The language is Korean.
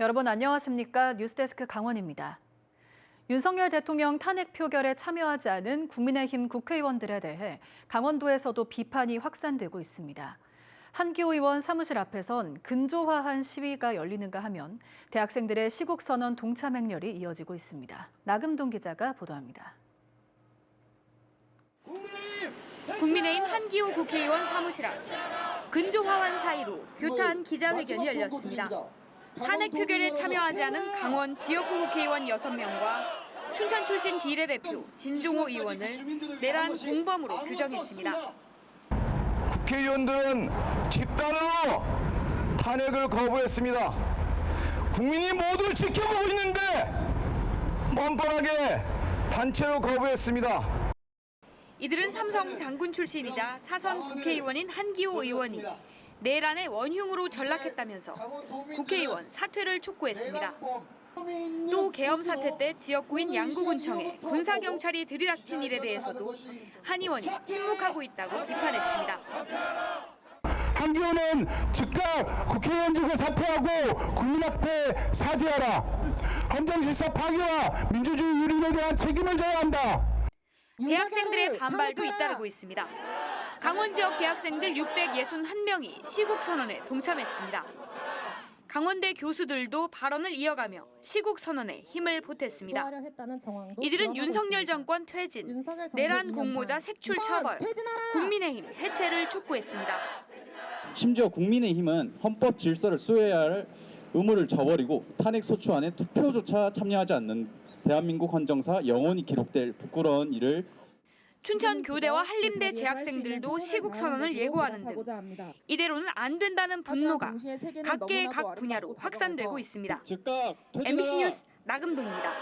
여러분 안녕하십니까? 뉴스데스크 강원입니다. 윤석열 대통령 탄핵 표결에 참여하지 않은 국민의힘 국회의원들에 대해 강원도에서도 비판이 확산되고 있습니다. 한기호 의원 사무실 앞에선 근조화한 시위가 열리는가 하면 대학생들의 시국 선언 동참 행렬이 이어지고 있습니다. 나금동 기자가 보도합니다. 국민의힘 한기호 국회의원 사무실 앞 근조화환 사이로 규탄 기자회견이 열렸습니다. 탄핵 표결에 참여하지 않은 강원 지역구 국회의원 6명과 춘천 출신 비례대표 진종호 의원을 내란 공범으로 규정했습니다. 국회의원들은 집단으로 탄핵을 거부했습니다. 국민이 모두 지켜보고 있는데 뻔뻔하게 단체로 거부했습니다. 이들은 삼성 장군 출신이자 사선 국회의원인 한기호 의원이 내란의 원흉으로 전락했다면서 국회의원 사퇴를 촉구했습니다. 또 계엄 사태 때 지역구인 양구군청에 군사경찰이 들이닥친 일에 대해서도 한 의원이 침묵하고 있다고 비판했습니다. 한기호는 즉각 국회의원직을 사퇴하고 국민 앞에 사죄하라. 헌정실사 파기와 민주주의 유린에 대한 책임을 져야 한다. 대학생들의 반발도 잇따르고 있습니다. 강원 지역 대학생들 661명이 시국 선언에 동참했습니다. 강원대 교수들도 발언을 이어가며 시국 선언에 힘을 보탰습니다. 이들은 윤석열. 정권 퇴진, 윤석열 내란 공모자 반. 색출 처벌! 국민의힘 해체를 촉구했습니다. 심지어 국민의힘은 헌법 질서를 수호해야 할 의무를 저버리고 탄핵 소추안에 투표조차 참여하지 않는 대한민국 헌정사 영원히 기록될 부끄러운 일을 춘천 교대와 한림대 재학생들도 시국 선언을 예고하는 등 이대로는 안 된다는 분노가 각계의 각 분야로 확산되고 있습니다. MBC 뉴스 나금동입니다.